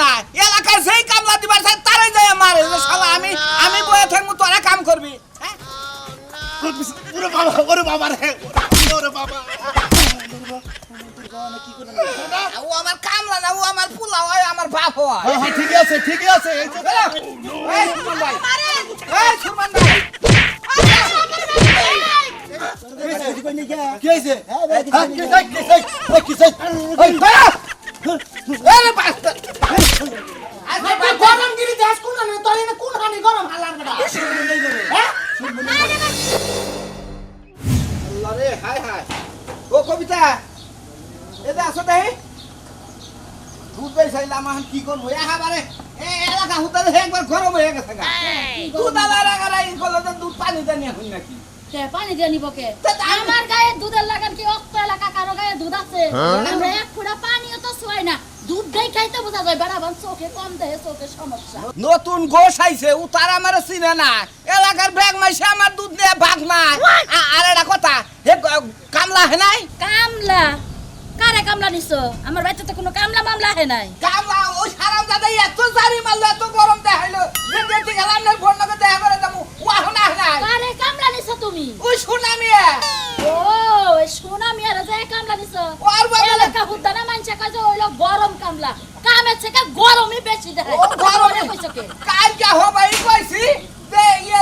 না এলাকায় যেই কামলা দিবার চাই তারাই যায় মারে শালা আমি আমি বয়ে থাকব তোরা কাম করবি হ্যাঁ? ওরে বাবা ওরে বাবা রে ওরে বাবা ও আমার কামলা না ও আমার পুলা হয় আমার বাপ হয় হ্যাঁ হ্যাঁ ঠিক আছে ঠিক আছে এই যে এই সুমন ভাই এই সুমন ভাই কি হইছে হ্যাঁ কি হইছে কি হইছে কি হইছে ওই আরে বাস্তা আরে কবিতা। এটা আসো তাই দুধ বেসাইলাম এখন কি করব এ হাবারে এ এলাকা হুতালে একবার গরম হয়ে গেছে দুধ আলার করল দুধ পানি দেনি এখন নাকি? পানি দিয়ে নিব কে? আমার গায়ে দুধের লাগান কি অক্ত এলাকা কারও গায়ে দুধ আছে? আমরা এক ফুড়া পানিও তো না। দুধ গাই খাইতে বোঝা যায় বেড়াবান চোখে কম দেহে চোখে সমস্যা। নতুন গোস আইছে ও তার আমার চিনে না। এলাকার ব্যাগ মাইছে আমার দুধ নিয়ে ভাগ নাই। আর একটা কথা হে কামলা হে নাই? কামলা? কারে কামলা নিছো? আমার বাড়িতে তো কোনো কামলা মামলা হে নাই। কামলা ওই সারাম দাদা এত জারি মারলো এত গরম দেখাইলো। দেখতে গেলাম না ফোন নগর দেখা করে যাব। ও এখন আহে নাই। কারে কামলা নিছো তুমি? ওই সুনামি ও সোনা মিয়ারে যে কামলা নিছো। ওর বাবা- এলাকা হুদ্দানা মানছে কয় যে ওইলো গরম কামলা। কামের থেকে গরমই বেশি দেয় ও গরমে কইছো কে? কালকে হবাই কইছি যে ইয়ে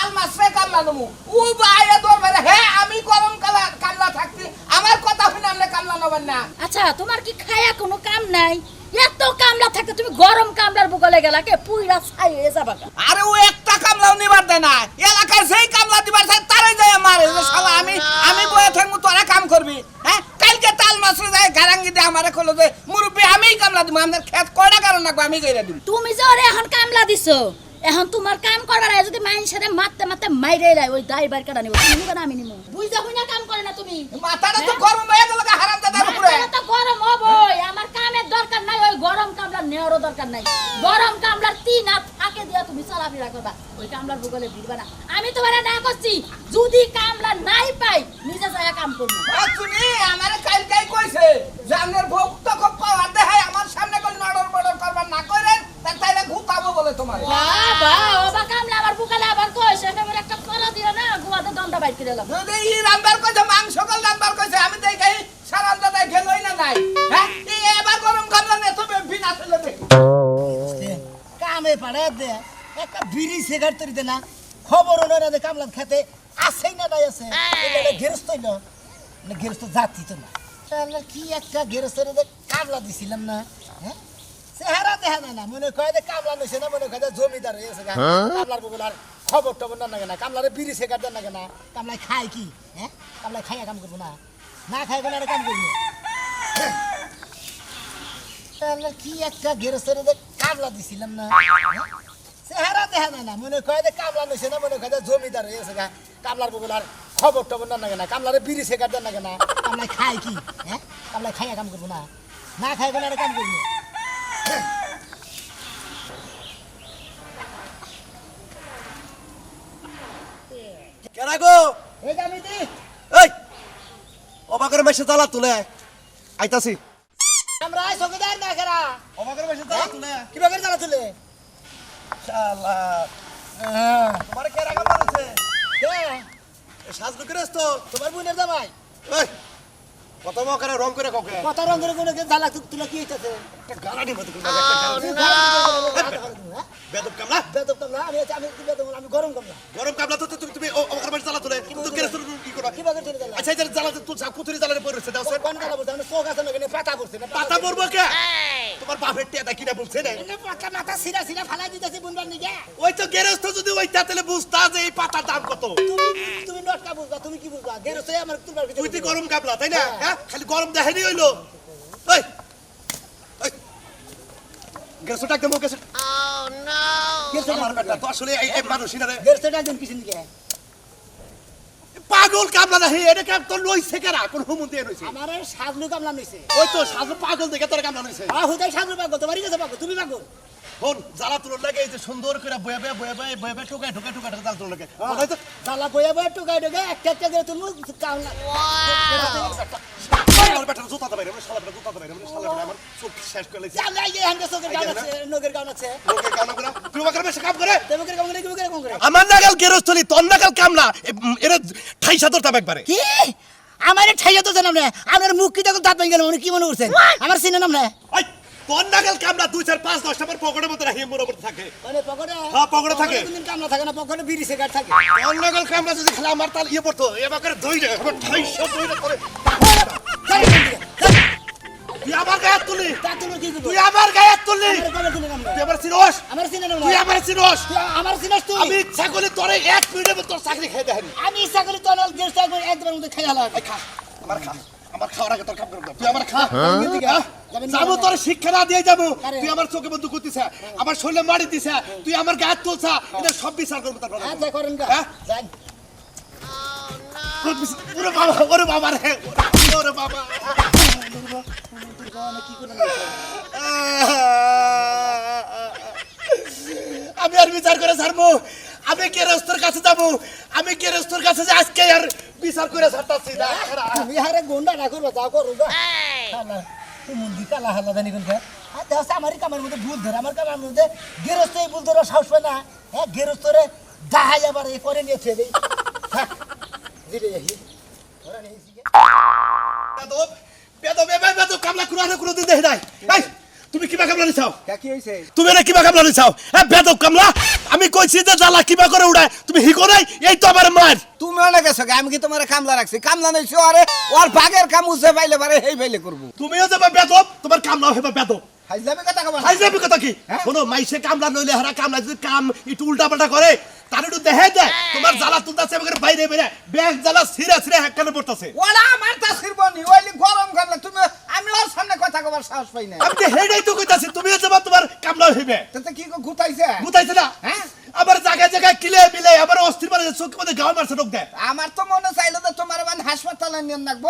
আলমাসে কামলা নমু ও বাইরে দরবারে হে আমি গরম কালা কামলা থাকতি আমার কথা শুনে আপনি কামলা নবেন না। আচ্ছা তোমার কি খায়া কোনো কাম নাই? এত কামলা থাকতে তুমি গরম কামলার বুকলে গেলা কে? পুইরা ছাই হয়ে যাবা। আরে ও একটা কামলাও নিবার দেয় না। এলাকায় যেই কামলা দিবার চাই তারাই যায় মারে যে শালা আমি আমি বয়ে থাকব তোরা কাম করবি হ্যাঁ কালকে তাল মাসে যায় গারাঙ্গি দিয়ে আমারে কইলো যে মুরব্বী আমিই কামলা দিব আমাদের খেত কয়টা কারণ রাখব আমি কইরা দিব তুমি যে ওরে এখন কামলা দিছো এখন তোমার কাম করবার আগে যদি মানুষের মারতে মারতে মাইরে লাই ওই দাই বার কাটা নিব? তুমি নিবে না আমি নিব? বুঝা হই না কাম করে না তুমি। মাথাটা তো গরম হয়ে গেল হারাম দাদার উপরে। তো গরম হবই আমার কামের দরকার নাই ওই গরম কামলার নেওয়ারও দরকার নাই। গরম কামলার তিন হাত ফাঁকে দিয়া তুমি চলাফেরা করবা ওই কামলার ভূগোলে ভিড়বা না। আমি তোমার না করছি যদি কামলা নাই পাই নিজে যায় কাম করব। শুনি আমারে কালকেই কইছে যে আপনার বউ তো খুব পাওয়ার দেখায় আমার সামনে কোন নড়র বড়র করবার না করেন তাই তাইলে ঘুতাবো বলে তোমার বাবা বাবা কামলা আমার বুকালে আবার কই সেখানে একটা কলা দিও না গুয়াতে দমটা বাইর করে এলাম যদি ই রান্দার কইছে মাংস কল রান্দার কইছে আমি দেই সারান দাদা গেলই না নাই। হ্যাঁ? এবার গরম কামলা নে তুমি বিনা ছেলে দেখি কামে পাড়ে দে একটা বিড়ি সিগারেট তরি দে না খবর হলো না যে কামলাত খেতে আসেই না তাই আছে। এটা গেরস্ত হইল। না গেরস্ত জাতি তো না। তাহলে কি একটা গেরস্তের কামলা দিছিলাম না হ্যাঁ? চেহারা দেখা না না। মনে কয় যে কামলা নিছে না মনে কয় যে জমিদার হয়েছে কামলার খবর টবর না লাগে না কামলারে বিড়ি সিগারেট দেন লাগে না কামলায় খায় কি? হ্যাঁ? কামলায় খাইয়া কাম করব না। না খাই কোনো কাম করব? তাহলে কি একটা গেরস্তের কামলা দিছিলাম না? হ্যাঁ? চেহারা দেখা না না। মনে কয় যে কামলা নিছে না, মনে কয় যে জমিদার হয়েছে গা। কামলার বগুল আর খবর টবর না লাগে না কামলারে বিড়ি সিগারেট দেন লাগে না কামলায় খায় কি? হ্যাঁ? কামলায় খাইয়া কাম করব না। না খাই কোনো কাম করব? কেনা গো এই অবাকের মাসে তালা তুলে। আইতাছি। আমরা না খেরা অবাকের মেশে তালা তুলে। কি বাগের জ্বালা তুলে? হ্যাঁ। তোমার কে রাখা মারছে? কে? করে তো তোমার বোনের জামাই। কত মকারে রং করে কাউকে? কত রঙের কোনো জ্বালা তুলে কি হইতেছে? একটা গালানি মতো করে বেদব কামলা? বেদব কামলা? আমি আমি বেদব আমি গরম কামলা। গরম কামলা তো তুমি তুমি অবাকের মেশে তালা তুলে কিন্তু কেরে কি করো কি বাগের তুলে জ্বালা আচ্ছা এই জ্বালা তুই কুতুরি জ্বালারে পড়ে রয়েছে দাও স্যার। কোন জ্বালা বলতে আমি চোখ আছে না এখানে পাতা পড়ছে না পাতা পড়ব কে? তোমার বাপের টিয়া কিনা বলছে না এনে পাতা মাথা সিরা সিরা ফালাই দিতেছি বুনবার নিগে। ওই তো গেরস্ত যদি ওই তাহলে বুঝতা যে এই পাতার দাম কত। তুমি বুঝবা তুমি কি বুঝবা? গেরো সে আমার তুই গরম কাপলা তাই না? হ্যাঁ। খালি গরম হইল। ওই গেছে আমার বেটা তো আসলে এই না রে ডাকবেন কিসের পাগল কামলা না এটা কাম তোর লইছে কেরা কোন হুমুন দিয়ে রইছে আমার সাজলু কামলা নিছে ওই তো সাজু পাগল দেখে তোর কামলা লইছে আ হুদাই সাজলু পাগল তোমারই কাছে পাগল তুমি পাগল? হন জ্বালা তুলো লাগে এই যে সুন্দর করে বয়ে বয়ে বয়ে বয়ে বয়ে বয়ে জ্বালা লাগে। মনে একটা একটা করে তুমি কামলা আমার নাগাল গেরস্থলি তোর নাগাল কামলা এরা ঠাই সাদর তাম একবারে। কি? আমার ঠাইয়া তো জানাম না। আমার মুখ কি দেখো দাঁত ভেঙে গেল কি মনে করছেন? আমার চিনে নাম না। ওই তোর নাগাল কামলা দুই চার পাঁচ দশটা আমার পকেটের মধ্যে রাখি মোর উপর থাকে। মানে পকেটে হ্যাঁ, পকেটে থাকে। কোনদিন কামলা থাকে না পকেটে বিড়ি সিগারেট থাকে। তোর নাগাল কামলা যদি খেলা আমার তাল ইয়ে পড়তো এবার দই রে আমার ঠাই সব দই রে করে। তুই আমার গায়ে তুলি তুই আমার গায়ে তুলি তুই আমার চিনোস আমার চিনে তুই আমার তুই আমার চিনাস তুই? আমি ইচ্ছা করি তোরে এক মিনিটের তোর চাকরি খেয়ে দেখানি আমি ইচ্ছা করি তোর একবার একবার মধ্যে খাই হালা খা আমার খা। আমার খাওয়ার আগে তোর কাম করব তুই আমার খা এদিকে আয়। যাবেন না, যাব তোর শিক্ষা না দিয়ে যাব। তুই আমার চোখে বন্ধু করতিস আমার শরীরে মারি দিছে তুই আমার গায়ে তুলছা এটা সব বিচার করব তারপর করেন গা? যান ওরে বাবা ওরে বাবা রে। ওরে বাবা। আমি আর বিচার করে ছাড়বো। আমি গেরস্তর কাছে যাব? আমি গেরস্তর কাছে যে আজকে আর বিচার করে ছাড়তাছি না। তুমি হারে গোন্ডা না করবা যাও করো গা হালা মুন্দি কালা হালা জানি কোন আর দেখ আমারই কামের মধ্যে ভুল ধরে আমার কামের মধ্যে গেরস্ত এই ভুল ধরে সাহস পায় না। হ্যাঁ গেরস্তরে দাহাই আবার এ করে নিয়েছে রে থাক জিরে যাই। বেদব বেদব এবার বেদব কামলা কুরানো কোনো দিন দেখে নাই। এই, তুমি কিবা কামলা নিছাও তুমি না কিবা কামলা নিছাও হ্যাঁ বেদব কামলা আমি কইছি যে জ্বালা কিবা করে উড়ায় তুমি হিকো নাই এই তো আমার মার তুমি অনেক গেছো গে, আমি কি তোমার কামলা রাখছি কামলা নাই আরে ওর ভাগের কাম উসে পাইলে পারে এই পাইলে করব তুমিও যাবে বেদব তোমার কামলাও হেবা বেদব। হাইজলামি কথা কবা হাই যাবি কথা কি? শোনো মাইসে কামলা নইলে হারা কামলা যদি কাম একটু উল্টা পাল্টা করে তার একটু দেখে দেয় তোমার জ্বালা তুলতাছে বাইরে বেরে ব্যাগ জ্বালা ছিঁড়ে ছিঁড়ে হ্যাকানে পড়তাছে ওরা আমার তা ছিড়বনি ওইলি গরম করলে তুমি আমি ওর সাহস পাই না আমি তো হেডাই তো কইতাছি তুমিও যাবা তোমার কামলাও হইবে। তাতে কি গো গুতাইছে? বুঝাইছে না? হ্যাঁ? আবার জায়গায় জায়গায় কিলে মিলে আবার অস্থির মানে চোখের মধ্যে মারছে লোক দেয়। আমার তো মনে চাইলো যে তোমার বান হাসপাতালে নিয়ে রাখব।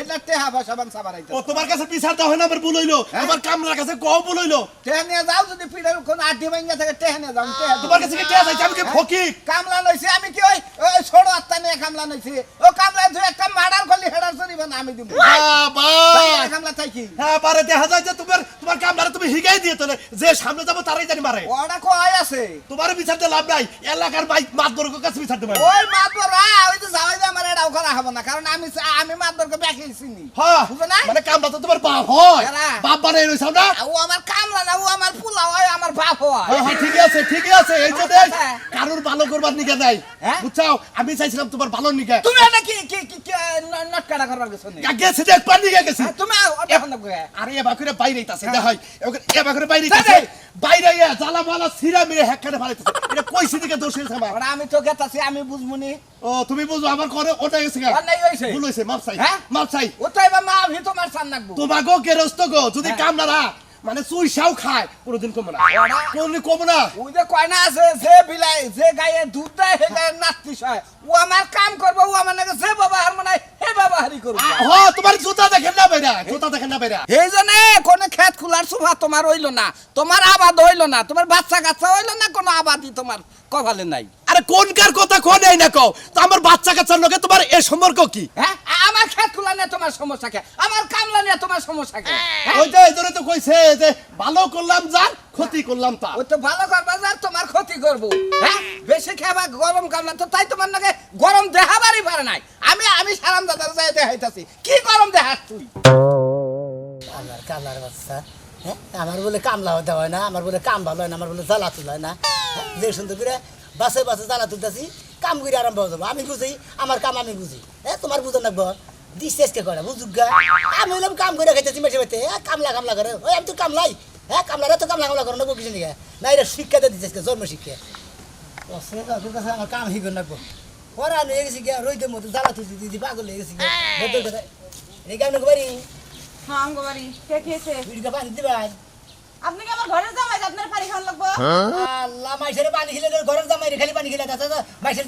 এটা টেহা বসা বান সাবারাইতে ও তোমার কাছে দেওয়া হয় না আমার ভুল হইল। হ্যাঁ? আমার কামলার কাছে কম ভুল হইল। টেহা নিয়ে যাও যদি পিড়ের কোন আড্ডি ভাঙ্গা থাকে টেহা নিয়ে যাও টেহা তোমার কাছে কি চাইছে? আমি কি ফকির? কামলা নইছে আমি কি ওই ছোট আত্মা নিয়ে কামলা নইছি ও কামলা তুই একটা মার্ডার করলি হেডার চুরিবে না আমি দিব। চাই কি? হ্যাঁ পারে দেখা যায় যে তোমার তুমি হিগাই দিয়ে তোলে যে সামনে যাব তারাই জানি মারে। ওটা কয় আছে। তোমার বিচার দিয়ে লাভ নাই এলাকার বাইক মাতবর্গের কাছে বিচার দেবে। ওই মাতবরা ওই তো যাওয়াই যে আমার এটাও করা হবে না কারণ আমি আমি মাতবরকে ব্যাকে চিনি। হ্যাঁ বুঝো না? মানে কামলা তো তোমার বাপ হয়। বাপ বানাই রইছাও না ও আমার কামলা না ও আমার পোলা হয় আমার বাপ হয়। হ্যাঁ হ্যাঁ ঠিকই আছে ঠিকই আছে এই জন্য কারোর ভালো করবার নিকে নাই। হ্যাঁ? বুঝছাও? আমি চাইছিলাম তোমার ভালো নিকে। তুমি এটা কি কি কি নটকাটা করবার গেছো নি গেছে যে একবার নিকে গেছি। হ্যাঁ, তুমি দেখো আরে এ বাকুরে বাইরে তাছে হ্যাঁ। দেখাই এ বাকুরে বাইরে যাই। বাইরে ইয়া জ্বালা মালা সিরা মেরে হ্যাকারে ফালাইতেছে এটা কই সিদিকে দোষ হইছে আমার? আমি তো গেতাছি আমি বুঝমুনি। ও তুমি বুঝো আমার করে ওটা গেছে গা। অন্যায় হইছে। ভুল হইছে মাপ চাই। হ্যাঁ? মাপ চাই। ওটাই মা ভি তোমার নাকবো তোমাগো গেরস্ত গো যদি কাম কামলারা মানে চুইসাও খায়। কোনোদিন কমো না? কোনদিন কমো না। ওই যে কয়না আছে যে বিলাই যে গায়ে দুধ দেয় হে গায়ে নাতিস হয় ও আমার কাম করব ও আমার নাকি যে ব্যবহার মানে হে ব্যবহারই করব। হ তোমার জুতা দেখেন না বেরা জুতা দেখেন না বেরা এই জন্য কোনো খেত খোলার সুভা তোমার হইল না। তোমার আবাদ হইল না। তোমার বাচ্চা কাচ্চা হইল না কোনো আবাদই তোমার কপালে নাই। আরে কোনকার কথা কোন এই না কও? তো আমার বাচ্চা কাচ্চার লোকে তোমার এ সম্পর্ক কি? হ্যাঁ? আমার খেত খোলা নিয়ে তোমার সমস্যা কে? আমার কামলা নিয়ে তোমার সমস্যা কে? হ্যাঁ? ওই যে জন্য তো কইছে যে ভালো করলাম যার ক্ষতি করলাম তা ওই তো ভালো করবা যার তোমার ক্ষতি করব। হ্যাঁ? বেশি খাবা গরম কামলা তো তাই তোমার নাকি গরম দেহাবারই পারে নাই। আমি আমি সারাম দাদার যাই দেখাইতাছি। কি গরম দেহাস তুই? আমার কামলার বাচ্চা হ্যাঁ? আমার বলে কামলা হতে হয় না আমার বলে কাম ভালো হয় না আমার বলে জ্বালা তুল হয় না। হ্যাঁ? যে সুন্দর করে বাসে বাসে জ্বালা তুলতেছি কাম করে আরম্ভ হয়ে যাব। আমি বুঝি আমার কাম আমি বুঝি। হ্যাঁ তোমার বুঝো না নাকবো ডিসেসকে করে বুঝুক গা। আমি হইলাম কাম করে খাইতেছি মেটে মেটে হ্যাঁ কামলা কামলা করে। ওই আমি তো কামলাই। হ্যাঁ কামলারা তো কামলা কামলা করে নেব কিছু নিকে না এটা শিক্ষা দিয়ে দিতেছে জন্ম শিক্ষা। আমার কাম হিগো নাকবো পরে আমি গেছি গিয়া রইতে মতো জ্বালা তুলছি দিদি পাগল হয়ে গেছি গিয়া। এই! কেমন বাড়ি। হ্যাঁ আমগো বাড়ি। কে খেয়েছে? পানি দিবাই। আপনি কি আমার ঘরে জামাই যে আপনার পানি খাওয়ান লাগবো? আল্লাহ মাইসেরে পানি খেলে তোর ঘরের জামাই খালি পানি খেলে যাচ্ছে তো মাইসের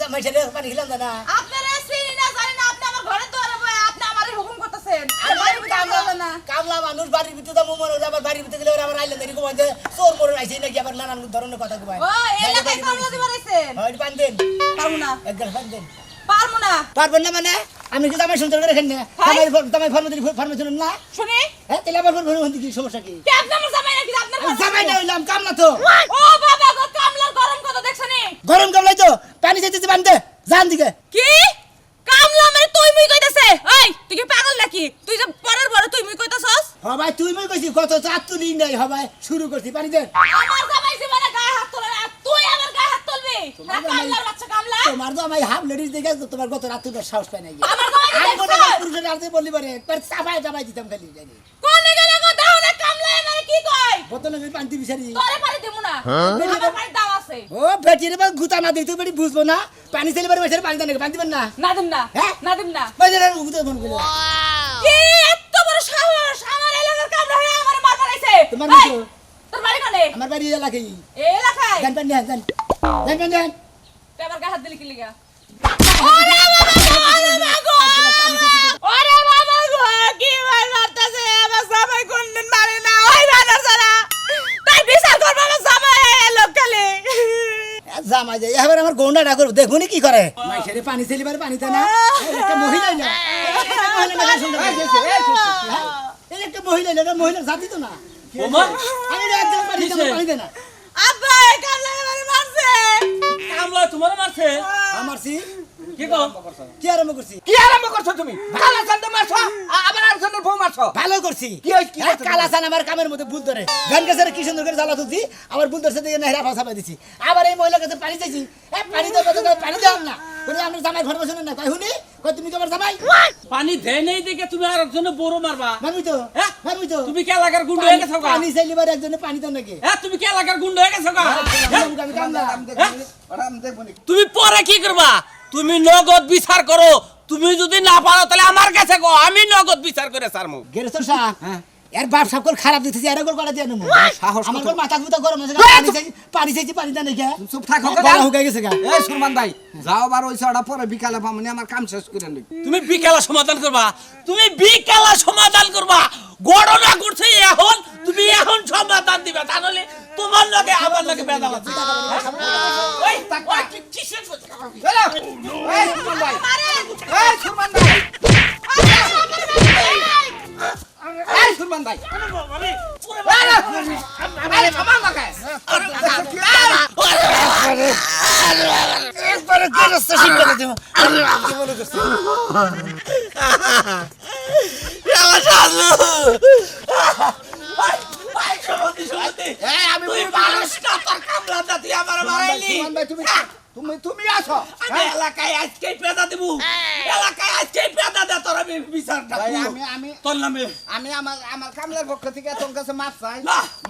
পানি খেলাম না আপনার চিনি না জানি না আপনি আমার ঘরে দুয়ারে বয়ে আপনি আমারই হুকুম করতেছেন। আর বাড়ির ভিতরে কামলা না। কামলা মানুষ বাড়ির ভিতরে যাব মনে আবার বাড়ির ভিতরে গেলে ওরা আবার আইলেন এরকম যে চোর মোর আইছে নাকি আবার নানান ধরনের কথা কয়। ও এলাকায় কামলা দিবার আইছেন? হয় পান দেন। পারব না। এক পান দেন। পারব না। পারবেন না মানে? আমি কি জামাই শুনতে রেখেন না? না? শুনি। হ্যাঁ তাহলে আবার কি সমস্যা কি? আপনি আমার জামাই আমি জামাই না হইলাম কামলা তো। ও বাবা গো কামলার গরম কত দেখছনি? গরম কামলাই তো পানি চাইতে বান্ধে জান দিকে। কি? কামলা মানে তুই মুই কইতাছে। এই তুই কি পাগল নাকি? তুই যে পরের বড় তুই মুই কইতাছস? হবাই তুই মই কইছি কত চার তুলি নাই হবাই শুরু করছি পানি দেন আমার জামাই জীবনে গায়ে হাত তোলে না তুই আমার গায়ে হাত তুলবি? হ্যাঁ, কামলার বাচ্চা কামলা? তোমার তো আমি হাফ লেডিস দেখে তোমার গত রাত তোমার সাহস পাই নাই। আমার জামাই পুরুষের রাতে বললি পারে একবার চাপাই চাপাই দিতাম খালি জানি। কোনে গেলে গো দাও না কামলা মানে কি কই বোতলে আমি পানি বিচারি তোরে পানি দেবো না। আমার পানি দাও আছে। ও বেটির বা গুতা না দিতে বেটি বুঝব না। পানি চাইলে পারে বেচারে পানি দেন পানি দিবেন না। না দিম না? না দিম না। বেচারে গুতা ফোন করল কি এত বড় সাহস! আমার এলাকার কামলা হয়ে আমার মার বানাইছে তোমার এই, তোর বাড়ি কোনে? আমার বাড়ি এলাকায় এলাকায় জান পানি জান। জান পানি জান তুই আমার হাত দিলি কি লিগা? ওরে বাবা ওরে বাবা ওরে বাবা গো, কি ভাই মারতাছে, আমার জামাই কোনদিন মারে না, ওই জামাই যায় এবার আমার গোন্ডা ডাকুর দেখুন কি করে। মাইসেরে পানি পারে পানি দেয় না একটা মহিলা না। একটা মহিলা না মহিলা জাতি তো না। ওমা আমি না পানি পানি দেয় না আব্বা, কামলা আমারে মারছে। কামলা তোমার মারছে? আমার সি কি কো কি আরম্ভ করছি? কি আরম্ভ করছ তুমি? ভালো চান্দে মারছো? আবার আর চান্দের বউ মারছো? ভালো করছি। কি হয়েছে, কি হ্যাঁ, করছ কালা চান আমার কামের মধ্যে ভুল ধরে। গান গাছের কি সুন্দর করে জ্বালা তুলছি। আবার ভুল ধরছে দিকে নেহরা ভাষা দিছি আবার এই মহিলার কাছে পানি চাইছি। এ পানি দাও পানি পানি দাও না। বলে আমরা জামাই ঘর বসে না কই হুনি কই তুমি তোমার জামাই? পানি দেয় নেই দেখে তুমি আর একজনে বড় মারবা। তো হ্যাঁ? তো। তুমি কি এলাকার গুন্ড হয়ে গেছো পানি চাইলে এবার একজনে পানি দাও নাকি? হ্যাঁ তুমি কি এলাকার গুন্ড হয়ে গেছো গা? তুমি পরে কি করবা? তুমি নগদ বিচার করো। তুমি যদি না পারো তাহলে আমার কাছে কো আমি নগদ বিচার করে সারমু গেরস্তর সাহ এর বাপ সাপ করে খারাপ দিতেছি এর করে দিয়া নেব সাহস আমার? করে মাথা গুতা গরম হয়েছে এই, পানি চাইছি পানি চাইছি পানি দাও নাকি? চুপ থাকো বড় হুকে গেছে গা। এই সুরমান ভাই যাও বার ওই ছড়া পরে বিকালে পামনি আমার কাম শেষ করে নিই তুমি বিকালা সমাধান করবা তুমি বিকালা সমাধান করবা। গণনা করছে এখন তুমি এখন সমাধান দিবা তাহলে তোমার লগে আমার লগে বেদা লাগছে ওই ওই কি কিসের কথা? চলো। এই সুরমান ভাই। এই সুরমান ভাই। এই সুরমান ভাই। আরে থামাও না একবারে গেরস্ত শিখে দেবো। আমার শালু ভাই সমাধি সমাধি আমি মানুষ না তোর কামলা দাতি আমার মারাইলি। সুরমান ভাই তুমি তুমি তুমি আসো। আমি এলাকায় আজকে পেদা দেব। এলাকায় আজকে পেদা দে তোর আমি বিচার ভাই আমি আমি তোর নামে। আমি আমার আমার কামলার পক্ষ থেকে তোর কাছে মাপ চাই।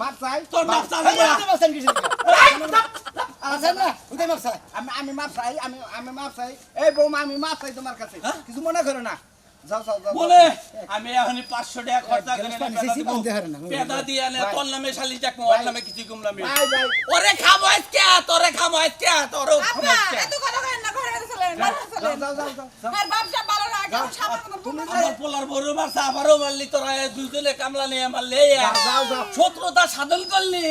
মাপ চাই? তোর মাপ চাই আমি আমি মাপ চাই আমি আমি মাপ চাই। এই বৌমা আমি মাপ চাই তোমার কাছে। হ্যাঁ? কিছু মনে করো না। বলে আমি এখন পাঁচশো টাকা খরচা পেদা দিয়ে তোর নামে শালি ওর নামে কিছু ওরে খাব আজকে তোরে খাব আজকে তোর। শত্রুতা সাধন করলি।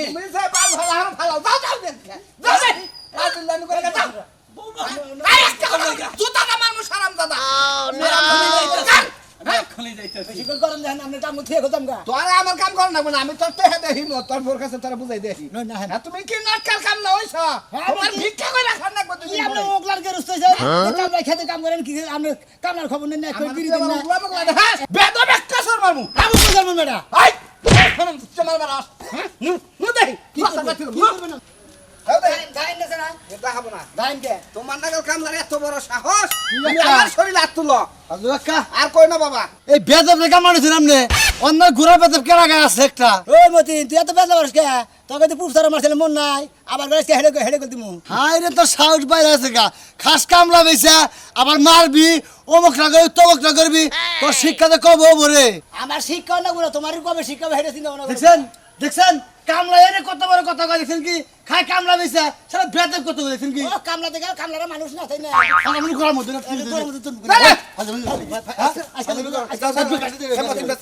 তুমি এই একটা কথা বলি, জুতাটা মারমু সারাম দাদা আমার কাম কর না আমি তোর তেহে দেখি তোর বোর কাছে তোরা বুঝাই দেখি না, হ্যাঁ। তুমি কি নাটকার কাম না হইছ হ্যাঁ, তোমার আমি কি- ভিক্ষা করে রাখার না কি আপনি ওগলার গেরস্ত হইছে কামলা খেতে কাম করেন কি আপনি কামলার খবর নেন না কই বিড়ি দেন না হ্যাঁ বেদব একটা সর মারমু আমি কই জানব আই ফোন তোমার মারাস হ্যাঁ নু নু দেখি কি করবে বাতিল কি নু তোমার নাগাল কামলার এত বড় সাহস? তুমি একটা? আমার শরীর হাত তুলো। আর কই না বাবা? এই বেদব রেখা মানুষের আমনে অন্য ঘোরা বেদব কেনা গায়ে আছে একটা? ও মতি তুই এত বেদা মারস কে? তোকে তো পুরস্কার মারছিল মন নাই। আবার গেছে হেডে হেডে কর দিমু। হাই রে তো সাউট বাইরে আছে গা। খাস কামলা বেচা আবার মারবি অমুক না করবি তমুক না করবি। তোর শিক্ষাতে কব রে? আমার শিক্ষা না গুলো তোমার কবে শিক্ষা হেডে চিন্তা দেখছেন? দেখছেন? কামলা এনে কত বড় কথা কি? খাই কামলা বেচা সারা বেদব কত কইছেন কি ও কামলা দেখে কামলারা মানুষ না তাই না আমার মনে করার মধ্যে না গরম মধ্যে যাও, যাও, যাও,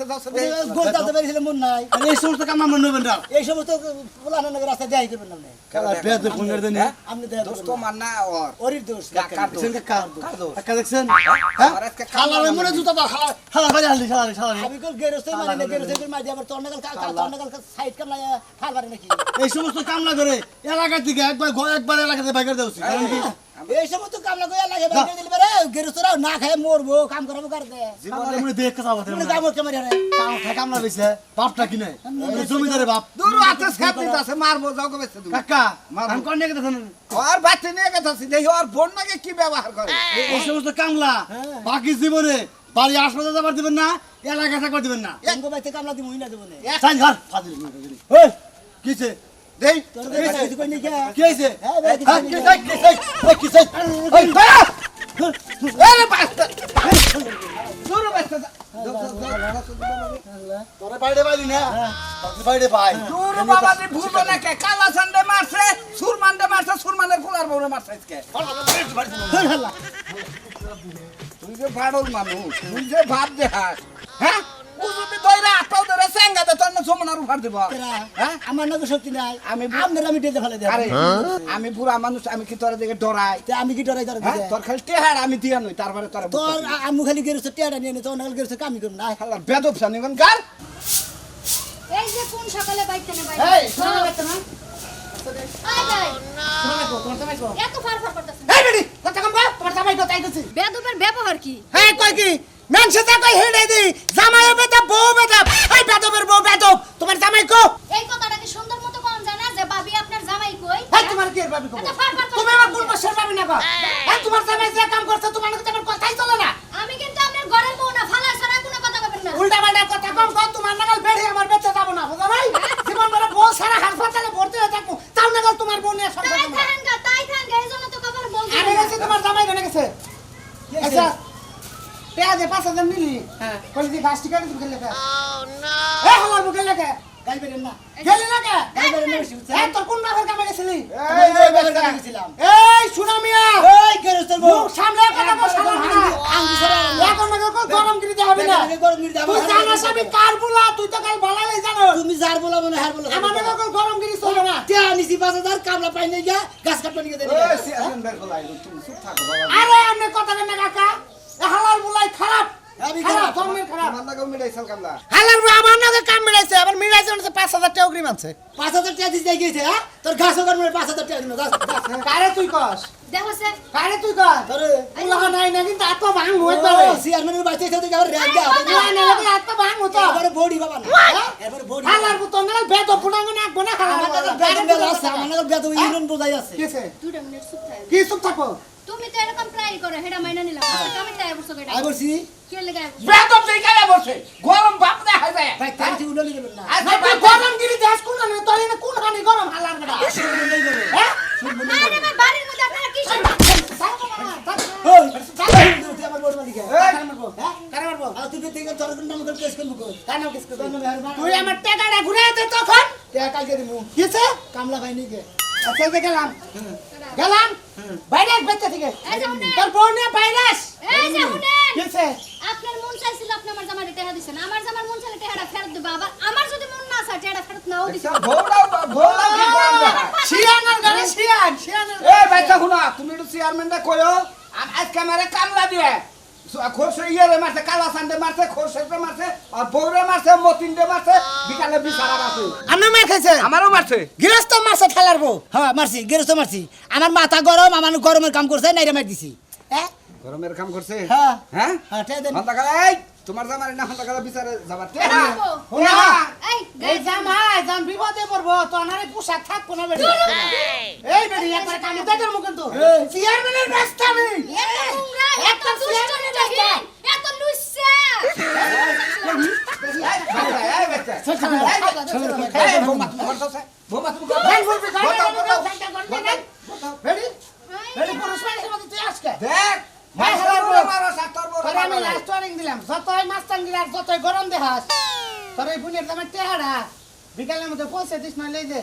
যাও। গোল দাঁতে বেরিয়েছিলে মন নাই এই সমস্ত কাম আমরা নেবেন না এই সমস্ত পুলানো নগর রাস্তা দেয় করবেন না। কালা বেদব কোন দেন হ্যাঁ? আপনি দেয়া দোস্ত না। মান না ওর ওরির দোষ কাকার দোষ। কাকা কার দোষ? কাকা দেখছেন হ্যাঁ খালা মনে জুতা দাও খালা খালা হালি খালা খালা আমি কল গেরস্তে মানে না গেরস্তে মাঝে আবার তন্নগাল তন্নগাল সাইড কামলা ফাল পারে নাকি এই সমস্ত কামলা করে এলাকা থেকে একবার একবার এলাকাতে বাইরে দেওয়া উচিত। কি? এই সমস্ত কামলা কইয়া লাগে বাইরে দিলে পারে গেরস্তেরা না খায় মরবো কাম করাবো কার দে কামলা দেখ কথা বলতে তুমি যাব কেমন রে? কাম খায় কামলা বেচে বাপটা কিনে জমিদারে বাপ। দূর হাতে সাপ দিতাছে মারবো যাও কবে তুমি? কাকা মারবো। আমি কোন নিয়ে দেখেন ওর বাচ্চা নিয়ে গেছে দেখি ওর বোন নাকি কি ব্যবহার করে? এই সমস্ত কামলা বাকি জীবনে বাড়ি যাবার দিবেন না এলাকা থাকবার দিবেন না। বাইতে কামলা দিমু না দেবো। না সাইন ঘর ফাজিল কিছে দেই তোর হ্যাঁ হ্যাঁ তোরে বাইরে বাইলি না। বাইরে পাই। দূর বাবা দি ভুলবে না কে কালা সান্ডে মারছে সুরমানডে মারছে সুরমানের ফুলার বউরে মারছে আজকে। তুই যে ভাড়ল মানুষ তুই যে ভাব দেখাস হ্যাঁ? তোর না সমনার উঠার দিব। হ্যাঁ? আমার নাকি শক্তি নাই। আমি আমি আপনার আমি ডেজে ফেলে দেব। আমি বুড়া মানুষ আমি কি তোর দিকে ডরাই? আমি কি ডরাই হ্যাঁ তোর খালি টেহার আমি দিয়া নই তারপরে তোর তোর আমু খালি গেরস্তে টেড়া নিয়ে নে তোর নাগাল গেরস্তে কামি করুন না। বেদব সানি কোন গার! এই যে কোন সকালে বাইতে না বাইতে? এই! শোনা লাগতে না আয় যাই শোনা লাগো তোমার জামাই কো? এত ফার ফার করতেছ। এই বেডি কথা কম বল তোমার জামাই কো তাইতেছি বেদবের ব্যবহার কি? হ্যাঁ কই কি? মেনসে তা কই হেডে দি। জামাই বেটা বউ বেটা এই বেদবের বউ বেদব তোমার জামাই কো? এই কথাটা কি সুন্দর মতো কোন জানা যে ভাবি আপনার জামাই কই? হ্যাঁ তোমার কি এর ভাবি কো ফার তুমি আমার কোন বছর ভাবি না কো? হ্যাঁ। তোমার জামাই যে কাম করছে তোমার নাকি তোমার কথাই চলে না। আমি কিন্তু আপনার ঘরের বউ না ফালা ছাড়া কোনো কথা কবেন না। উল্টা পাল্টা কথা কম কম তোমার নাগাল বেড়ে আমার বেঁচে যাব না বুঝো নাই? জীবন ভরে বউ সারা হাসপাতালে ভর্তি হয়ে থাকব। তাও নাগাল তোমার বউ নিয়ে সংসার তাই করব না। থাকেন গা তাই থাকেন গা এইজন্য তো খবর বলছি আরে তোমার জামাই ধরে গেছে। আচ্ছা পেঁয়াজে পাঁচ হাজার নিলি হ্যাঁ। কলি দিয়ে গাছ টিকা দিতে গেলে এ হালার বুকে লাগে গাই বেরেন না। গেলি না কে? গাই বেরেন না। তোর কোন বাপের কামে গেছিলি? এই বেরেন কামে গেছিলাম। এই শুনা মিয়া। এই গেরস্তের বউ। মুখ সামনে কথা বল শালা না আঙ্গি সরা এখন নাকি কই গরম গিরি হবে না? গরম গিরি যাব তুই জানাস আমি কার বুলা তুই তো কাল ভালাই জানো তুমি যার বলা মনে হার বলা। আমার গরম গিরি চলে না? তে নিছি পাঁচ হাজার কামলা পাই নাই গা গাছ নিয়ে দেবে আরে আপনি কথা কেন কাকা আমি খারাপ। ধর্মের খারাপ হালার বুলা আমার নাকি কাম মিলাইছে আবার মিলাইছে মানে পাঁচ হাজার টাকা অগ্রিম আছে পাঁচ হাজার টাকা দিতে গিয়েছে হ্যাঁ? তোর ঘাস ওখানে মনে পাঁচ হাজার টাকা দিল কারে তুই কস? কারে তুই কস? আরে উল্লাহ নাই না কিন্তু আত্মা ভাঙ হয়ে ও, চেয়ারম্যানের আত্মা ভাঙ হতো এবারে বডি বাবা না এবারে বডি হালার বেদ না খালা আমার ইউনিয়ন বোঝাই আছে। মিনিট চুপ থাকো। কি চুপ থাকো? তুমি তো এরকম প্রায় করো হেডা মাইনা নিলাম আমি তাই বসে বেটা আই বলছি কে লাগা বেদ তুই কারে বসে গরম বাপ দেখা যায় ভাই তাই তুই উল্লে নেবেন না আজ তুই গরম গিরি দেশ কোন না তোর এনে কোন হানি গরম হালার বেটা হ্যাঁ আরে আমার বাড়ির মধ্যে আপনারা কি তুই আমার টাকাটা ঘুরে দে তখন টাকা কালকে দিমু কিছে কামলা ভাই নিকে আচ্ছা গেলাম গেলাম বাইরে বাচ্চা থেকে। তোর বউ নিয়ে বাইরাস এই যে শুনেন। কিছে আপনার মন চাইছিল আপনি আমার জামাইটা টেহা দিছেন। আমার জামার মন চাইলে টেহাটা ফেরত দেবো। আবার আমার যদি মন না চায় টেহাটা ফেরত নাও দিছেন ভোলাও ভোলাও কি বান্দা শিয়ানার গানে শিয়ান শিয়ানার এই বাচ্চা শুনো তুমি একটু চেয়ারম্যানটা কইও আজকে আমারে কামলা দিয়ে খোরশে ইয়ে মারছে কালা সান্ডে মারছে খোরশেতে মারছে আর বৌরে মারছে মতিনডে মারছে বিকালে বিচারা মারছে। আপনি মেয়ে খাইছেন আমারও মারছে। গৃহস্থ মাসে ঠেলার বউ। হ্যাঁ মারছি গেরস্ত মারছি। আমার মাথা গরম আমার গরমের কাম করছে নাইরা মার দিছি। হ্যাঁ গরমের কাম করছে? হ্যাঁ। হ্যাঁ? হ্যাঁ তোমার জামার না হন্তাকালা বিচারে যাবার তে এই এই জামাই জান বিপদে পড়ব তো আনারে পোশাক থাকব না বেটি এই বেটি একবার কামে দেয় মুখ কিন্তু চেয়ারম্যানের রাস্তা নেই এত নোংরা এত দুষ্ট নিদাহীন এত লুচ্ছা দেখ তোরে আমি লাস্ট ওয়ার্নিং দিলাম যতই মাস্তান দিলাম যতই গরম দেখাস তোর এই বুনের দামে টেহারা বিকালের মধ্যে পৌঁছে দিস না লেই দে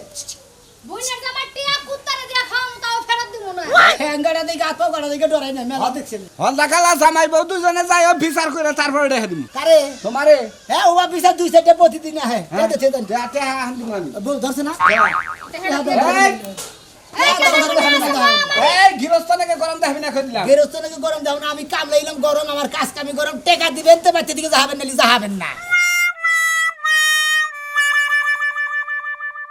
বইনের জামার টিয়া কুত্তারে দিয়া খাওয়ানো তাও ফেরত দিব না। ঠ্যাঙ্গাটা দিকে হাত পাও দিকে ডরাই না মেলা দেখছিল হলদা কালা জামাই বউ দুজনে যাই বিচার করে তারপরে রেখে দিবি কারে? তোমারে? হ্যাঁ ওবা পিছা দুই সাইডে প্রতিদিন আহে। দে দে দেন দেয়া টেহা হান দিবো আমি। বল ধরছে না? এই! আমি কাম লাইলাম গরম আমার কাজ কামি গরম। টেকা দিবেন তো বাচ্চা দিকে যাবেন না যাবেন না।